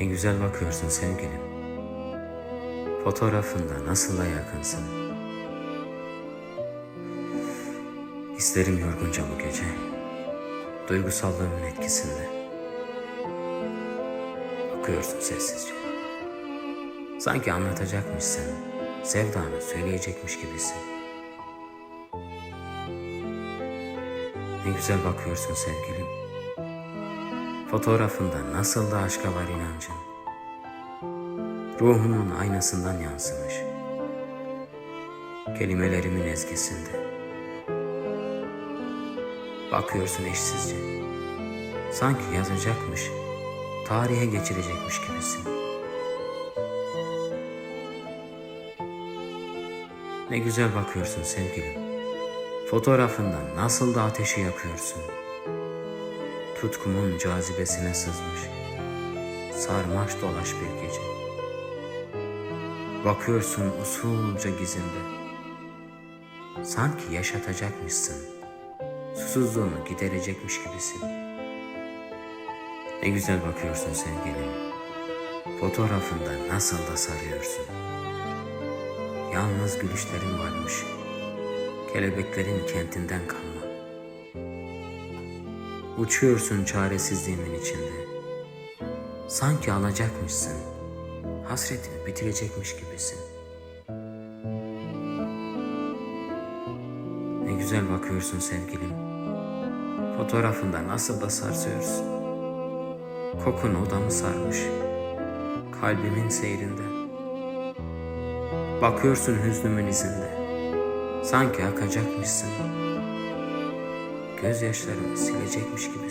Ne güzel bakıyorsun sevgilim. Fotoğrafında nasıl da yakınsın. Hislerim yorgunca bu gece. Duygusallığımın etkisinde. Bakıyorsun sessizce. Sanki anlatacakmışsın, sevdanı söyleyecekmiş gibisin. Ne güzel bakıyorsun sevgilim. Fotoğrafında nasıl da aşka var inancın. Ruhumun aynasından yansımış. Kelimelerimin ezgisinde. Bakıyorsun eşsizce. Sanki yazacakmış, tarihe geçirecekmiş gibisin. Ne güzel bakıyorsun sevgilim. Fotoğrafında nasıl da ateşi yakıyorsun. Tutkumun cazibesine sızmış. Sarmaş dolaş bir gece. Bakıyorsun usulca gizinde. Sanki yaşatacakmışsın. Susuzluğunu giderecekmiş gibisin. Ne güzel bakıyorsun sevgilim. Fotoğrafında nasıl da sarıyorsun. Yalnız gülüşlerin varmış. Kelebeklerin kentinden kalma. Uçuyorsun çaresizliğimin içinde. Sanki alacakmışsın. Hasretini bitirecekmiş gibisin. Ne güzel bakıyorsun sevgilim. Fotoğrafında nasıl da sarsıyorsun. Kokun odamı sarmış. Kalbimin seyrinde. Bakıyorsun hüznümün izinde. Sanki akacakmışsın. Gözyaşlarımı silecekmiş gibisin.